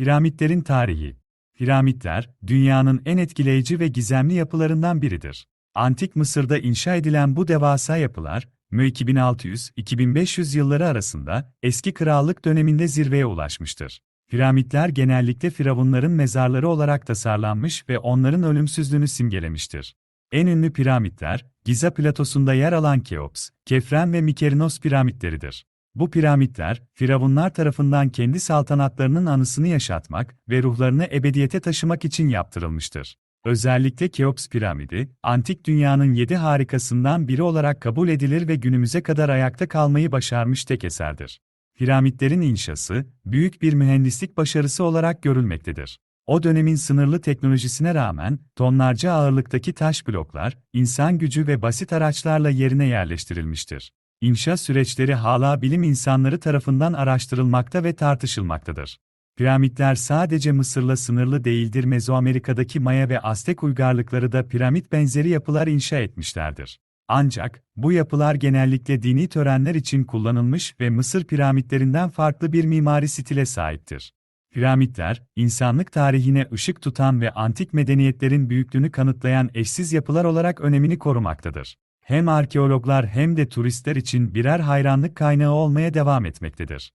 Piramitlerin tarihi. Piramitler, dünyanın en etkileyici ve gizemli yapılarından biridir. Antik Mısır'da inşa edilen bu devasa yapılar, mü 2600-2500 yılları arasında eski krallık döneminde zirveye ulaşmıştır. Piramitler genellikle firavunların mezarları olarak tasarlanmış ve onların ölümsüzlüğünü simgelemiştir. En ünlü piramitler, Giza platosunda yer alan Keops, Kefren ve Mikerinos piramitleridir. Bu piramitler, firavunlar tarafından kendi saltanatlarının anısını yaşatmak ve ruhlarını ebediyete taşımak için yaptırılmıştır. Özellikle Keops piramidi, antik dünyanın yedi harikasından biri olarak kabul edilir ve günümüze kadar ayakta kalmayı başarmış tek eserdir. Piramitlerin inşası, büyük bir mühendislik başarısı olarak görülmektedir. O dönemin sınırlı teknolojisine rağmen, tonlarca ağırlıktaki taş bloklar, insan gücü ve basit araçlarla yerine yerleştirilmiştir. İnşa süreçleri hala bilim insanları tarafından araştırılmakta ve tartışılmaktadır. Piramitler sadece Mısır'la sınırlı değildir Mezoamerika'daki Maya ve Aztek uygarlıkları da piramit benzeri yapılar inşa etmişlerdir. Ancak, bu yapılar genellikle dini törenler için kullanılmış ve Mısır piramitlerinden farklı bir mimari stile sahiptir. Piramitler, insanlık tarihine ışık tutan ve antik medeniyetlerin büyüklüğünü kanıtlayan eşsiz yapılar olarak önemini korumaktadır. Hem arkeologlar hem de turistler için birer hayranlık kaynağı olmaya devam etmektedir.